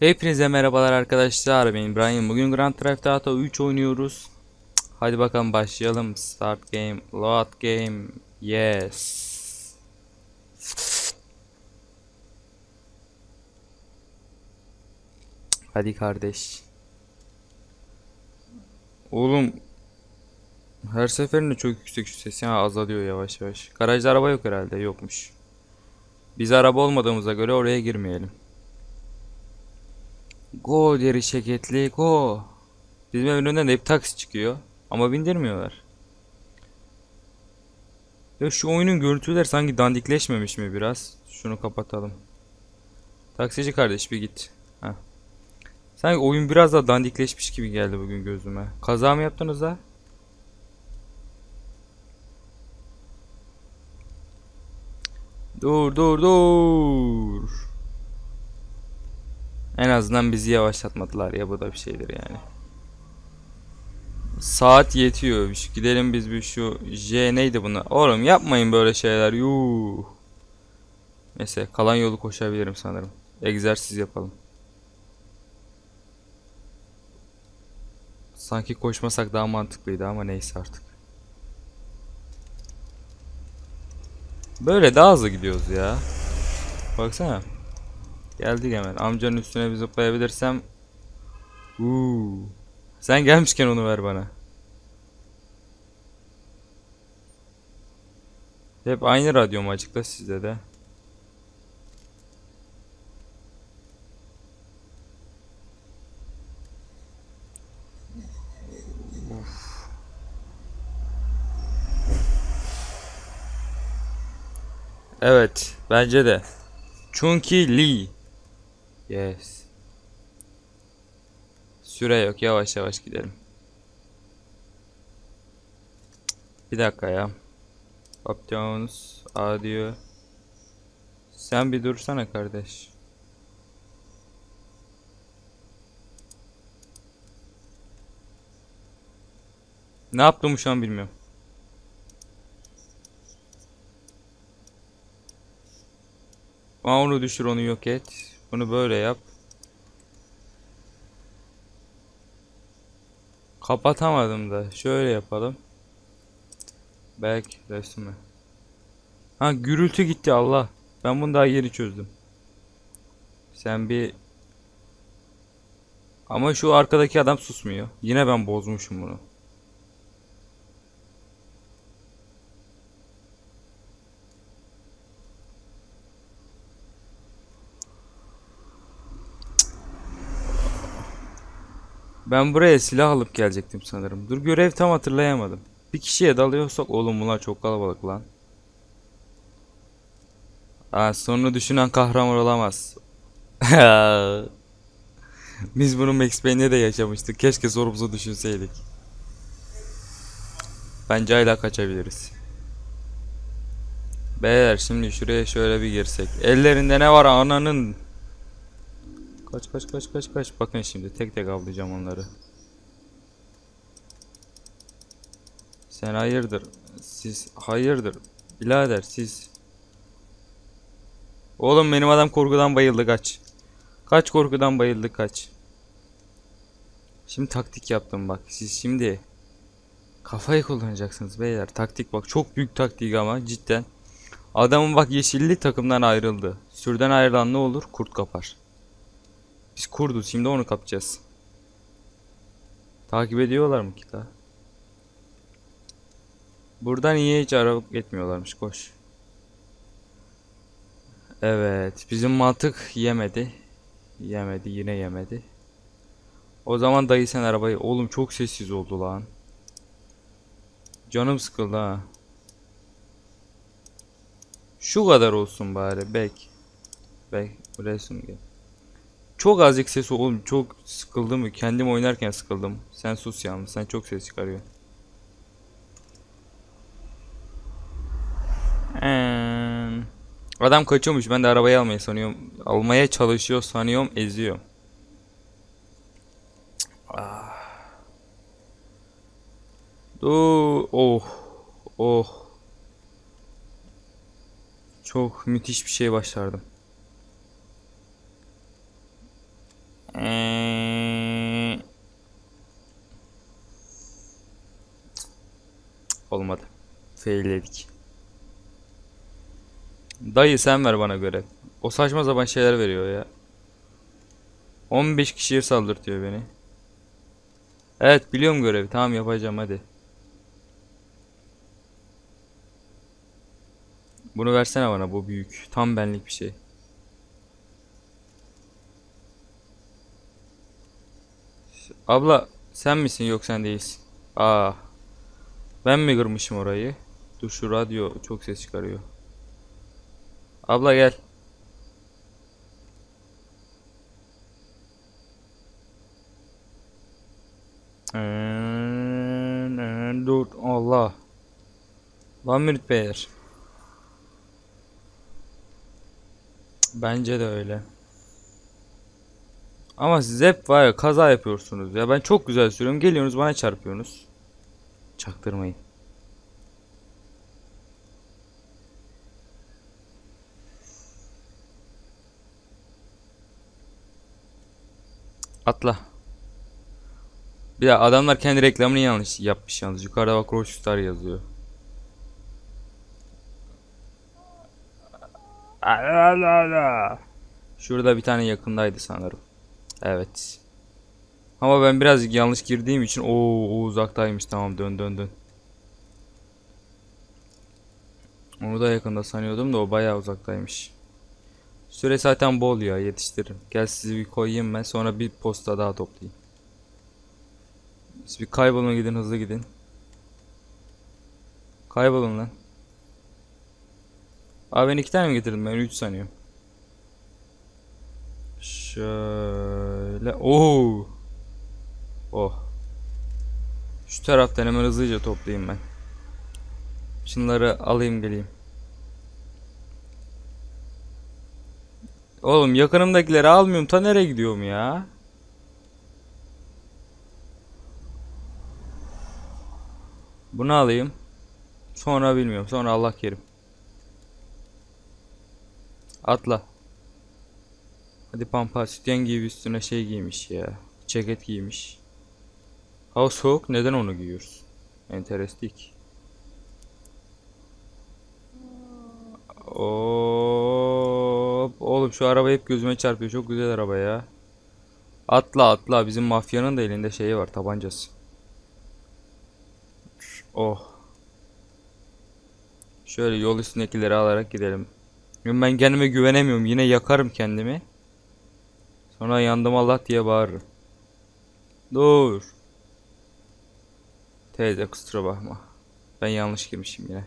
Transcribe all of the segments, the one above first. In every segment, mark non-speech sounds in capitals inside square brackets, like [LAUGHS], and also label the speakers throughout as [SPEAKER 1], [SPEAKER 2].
[SPEAKER 1] Hepinize merhabalar arkadaşlar. Ben İbrahim. Bugün Grand Theft Auto 3 oynuyoruz. Hadi bakalım başlayalım. Start game, load game. Yes. Hadi kardeş. Oğlum her seferinde çok yüksek ses ya azalıyor yavaş yavaş. Garajda araba yok herhalde. Yokmuş. Biz araba olmadığımıza göre oraya girmeyelim. Go deri şeketli go. Bizim evin önünden de hep taksi çıkıyor. Ama bindirmiyorlar. Ya şu oyunun görüntüler sanki dandikleşmemiş mi biraz? Şunu kapatalım. Taksici kardeş bir git. Heh. Sanki oyun biraz daha dandikleşmiş gibi geldi bugün gözüme. Kaza mı yaptınız da? Dur dur dur. En azından bizi yavaşlatmadılar ya bu da bir şeydir yani. Saat yetiyor. Şu- Gidelim biz bir şu J neydi bunu? Oğlum yapmayın böyle şeyler. Yuh. Neyse kalan yolu koşabilirim sanırım. Egzersiz yapalım. Sanki koşmasak daha mantıklıydı ama neyse artık. Böyle daha hızlı gidiyoruz ya. Baksana. Geldik hemen. Amcanın üstüne bir zıplayabilirsem. Uuu. Sen gelmişken onu ver bana. Hep aynı radyo mu açıkta sizde de? Evet, bence de. Chunky Lee. Yes. Süre yok. Yavaş yavaş gidelim. Bir dakika ya. Options, audio. Sen bir dursana kardeş. Ne yaptım şu an bilmiyorum. Aa, onu düşür onu yok et. Bunu böyle yap. Kapatamadım da. Şöyle yapalım. Belki resmi. Ha gürültü gitti Allah. Ben bunu daha yeni çözdüm. Sen bir ama şu arkadaki adam susmuyor. Yine ben bozmuşum bunu. Ben buraya silah alıp gelecektim sanırım. Dur görev tam hatırlayamadım. Bir kişiye dalıyorsak oğlum bunlar çok kalabalık lan. Aa, sonunu düşünen kahraman olamaz. [LAUGHS] Biz bunu Max Payne'de de yaşamıştık. Keşke sorumuzu düşünseydik. Bence hala kaçabiliriz. Beyler şimdi şuraya şöyle bir girsek. Ellerinde ne var ananın? Kaç kaç kaç kaç kaç. Bakın şimdi tek tek avlayacağım onları. Sen hayırdır? Siz hayırdır? Birader siz. Oğlum benim adam korkudan bayıldı kaç. Kaç korkudan bayıldı kaç. Şimdi taktik yaptım bak. Siz şimdi kafayı kullanacaksınız beyler. Taktik bak çok büyük taktik ama cidden. Adamın bak yeşilli takımdan ayrıldı. Sürden ayrılan ne olur? Kurt kapar. Biz kurduz şimdi onu kapacağız. Takip ediyorlar mı ki daha? Buradan iyi hiç araba etmiyorlarmış koş. Evet bizim mantık yemedi. Yemedi yine yemedi. O zaman dayı sen arabayı oğlum çok sessiz oldu lan. Canım sıkıldı ha. Şu kadar olsun bari bek. Bek resim gel. Çok azıcık ses oğlum çok sıkıldım. Kendim oynarken sıkıldım. Sen sus yalnız sen çok ses çıkarıyorsun. Eee, Adam kaçıyormuş. Ben de arabayı almayı sanıyorum. Almaya çalışıyor sanıyorum. Eziyor. Ah. Dur. Oh. Oh. Çok müthiş bir şey başardım. Olmadı. Failledik. Dayı sen ver bana görev. O saçma sapan şeyler veriyor ya. 15 kişiye saldırtıyor beni. Evet biliyorum görevi. Tamam yapacağım hadi. Bunu versene bana bu büyük. Tam benlik bir şey. Abla sen misin yok sen değilsin. Aa. Ben mi kırmışım orayı? Dur şu radyo çok ses çıkarıyor. Abla gel. Ee, Dur Allah. One minute beyler. Bence de öyle. Ama siz hep var ya kaza yapıyorsunuz ya. Ben çok güzel sürüyorum. Geliyorsunuz bana çarpıyorsunuz. Çaktırmayın. Atla. Bir de adamlar kendi reklamını yanlış yapmış yalnız. Yukarıda bak Rockstar yazıyor. Şurada bir tane yakındaydı sanırım. Evet. Ama ben birazcık yanlış girdiğim için o uzaktaymış. Tamam dön dön dön. Onu da yakında sanıyordum da o bayağı uzaktaymış. Süre zaten bol ya yetiştiririm. Gel sizi bir koyayım ben sonra bir posta daha toplayayım. Siz bir kaybolun gidin hızlı gidin. Kaybolun lan. Abi ben iki tane mi getirdim ben 3 sanıyorum. Şöyle. Oo. Oh. Şu taraftan hemen hızlıca toplayayım ben. Şunları alayım geleyim. Oğlum yakınımdakileri almıyorum. Ta nereye gidiyorum ya? Bunu alayım. Sonra bilmiyorum. Sonra Allah kerim. Atla. Hadi pampa sütyen gibi üstüne şey giymiş ya. Ceket giymiş. Hava soğuk neden onu giyiyoruz? Enterestik. Hop. Oğlum şu araba hep gözüme çarpıyor. Çok güzel araba ya. Atla atla. Bizim mafyanın da elinde şeyi var. Tabancası. Oh. Şöyle yol üstündekileri alarak gidelim. Ben kendime güvenemiyorum. Yine yakarım kendimi. Sonra yandım Allah diye bağırırım. Dur. Teyze kusura bakma. Ben yanlış girmişim yine.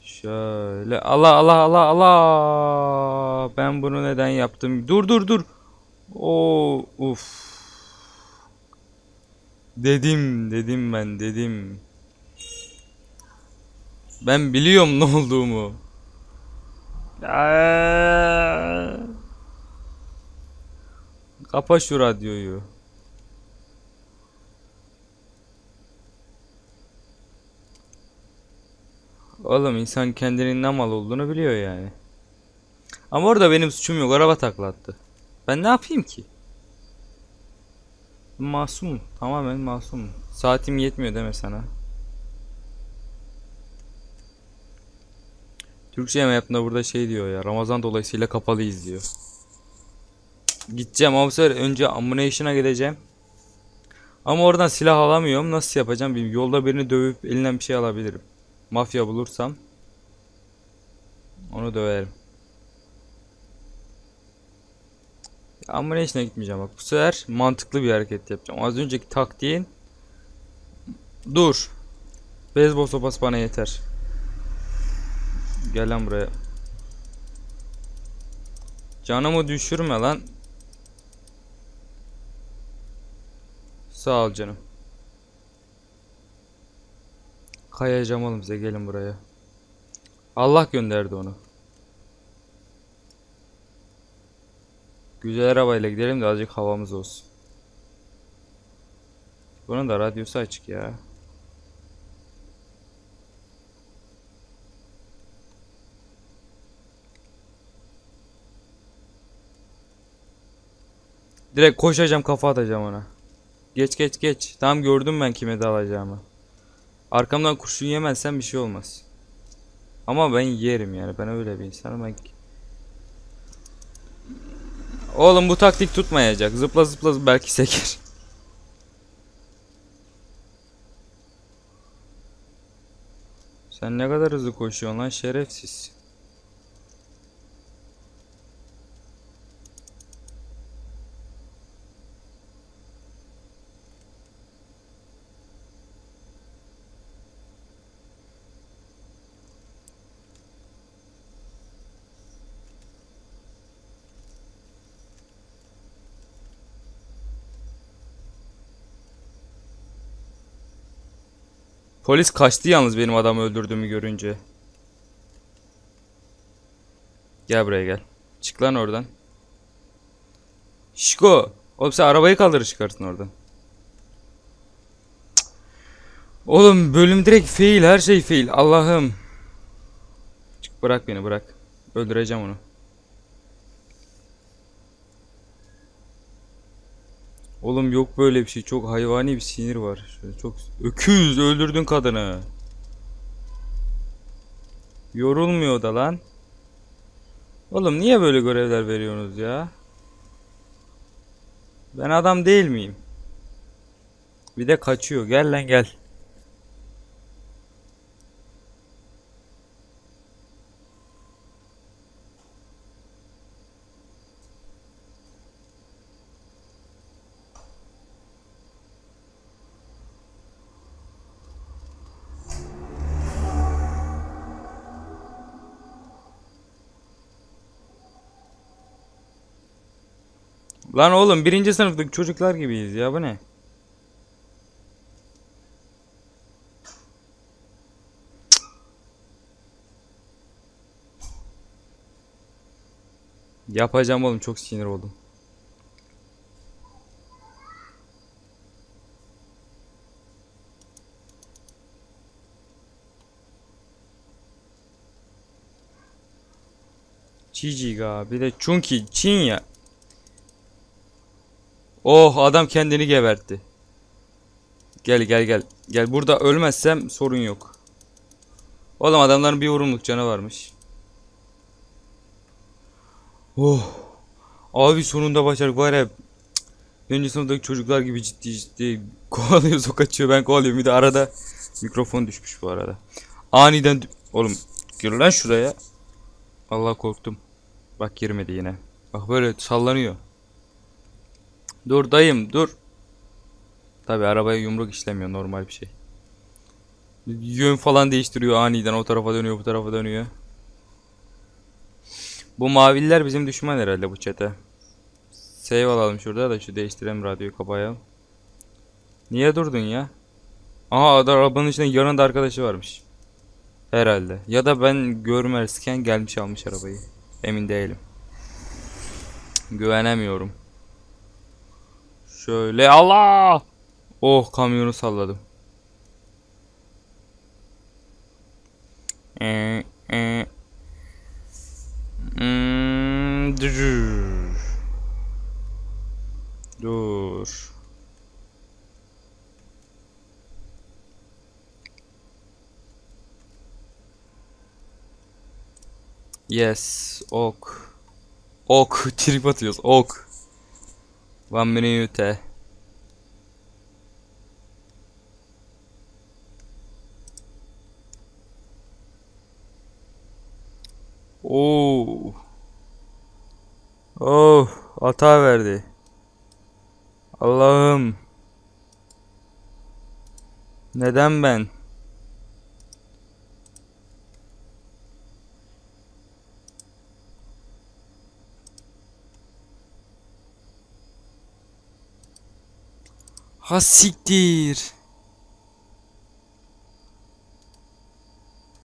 [SPEAKER 1] Şöyle Allah Allah Allah Allah. Ben bunu neden yaptım? Dur dur dur. Oo uf. Dedim dedim ben dedim. Ben biliyorum ne olduğumu. Aa! Kapa şu radyoyu. Oğlum insan kendinin ne mal olduğunu biliyor yani. Ama orada benim suçum yok. Araba taklattı. Ben ne yapayım ki? Masum. Tamamen masum. Saatim yetmiyor deme sana. Türkçe map'ında burada şey diyor ya. Ramazan dolayısıyla kapalıyız diyor. Gideceğim ama önce ammunition'a gideceğim. Ama oradan silah alamıyorum. Nasıl yapacağım bilmiyorum. Yolda birini dövüp elinden bir şey alabilirim. Mafya bulursam onu döverim. Ammunition'a gitmeyeceğim bak. Bu sefer mantıklı bir hareket yapacağım. Az önceki taktiğin Dur. Beyzbol sopası bana yeter. Gel lan buraya. Canımı düşürme lan. Sağ ol canım. Kayacağım oğlum size gelin buraya. Allah gönderdi onu. Güzel arabayla gidelim de azıcık havamız olsun. Bunun da radyosu açık ya. Direkt koşacağım kafa atacağım ona. Geç geç geç. Tam gördüm ben kime dalacağımı. Arkamdan kurşun yemezsen bir şey olmaz. Ama ben yerim yani. Ben öyle bir insanım. Ben... Oğlum bu taktik tutmayacak. Zıpla zıpla belki seker. Sen ne kadar hızlı koşuyorsun lan şerefsiz. Polis kaçtı yalnız benim adamı öldürdüğümü görünce. Gel buraya gel. Çık lan oradan. Şiko. Oğlum sen arabayı kaldırır çıkarsın oradan. Oğlum bölüm direkt fail her şey fail. Allah'ım. Çık bırak beni bırak. Öldüreceğim onu. Oğlum yok böyle bir şey. Çok hayvani bir sinir var. Şöyle çok öküz öldürdün kadını. Yorulmuyor da lan. Oğlum niye böyle görevler veriyorsunuz ya? Ben adam değil miyim? Bir de kaçıyor. Gel lan gel. Lan oğlum birinci sınıftaki çocuklar gibiyiz ya bu ne? Yapacağım oğlum çok sinir oldum. Chijiga bir de Chunki Çin ya. Oh adam kendini gebertti. Gel gel gel. Gel burada ölmezsem sorun yok. Oğlum adamların bir vurumluk canı varmış. Oh. Abi sonunda başardık var ya. Birinci sınıftaki çocuklar gibi ciddi ciddi [LAUGHS] kovalıyor o kaçıyor ben kovalıyorum bir de arada mikrofon düşmüş bu arada. Aniden oğlum gir lan şuraya. Allah korktum. Bak girmedi yine. Bak böyle sallanıyor. Dur dayım dur. Tabi arabaya yumruk işlemiyor normal bir şey. Yön falan değiştiriyor aniden o tarafa dönüyor bu tarafa dönüyor. Bu maviller bizim düşman herhalde bu çete. Save alalım şurada da şu değiştirelim radyoyu kapayalım. Niye durdun ya? Aha arabanın içinde yanında arkadaşı varmış. Herhalde. Ya da ben görmezken gelmiş almış arabayı. Emin değilim. Güvenemiyorum. Şöyle Allah! Oh kamyonu salladım. Ee, e. Hmm, dur. Dur. Yes, ok. Ok, trip atıyoruz, ok. One minute. Oo. Oh, hata verdi. Allah'ım. Neden ben? Ha siktir.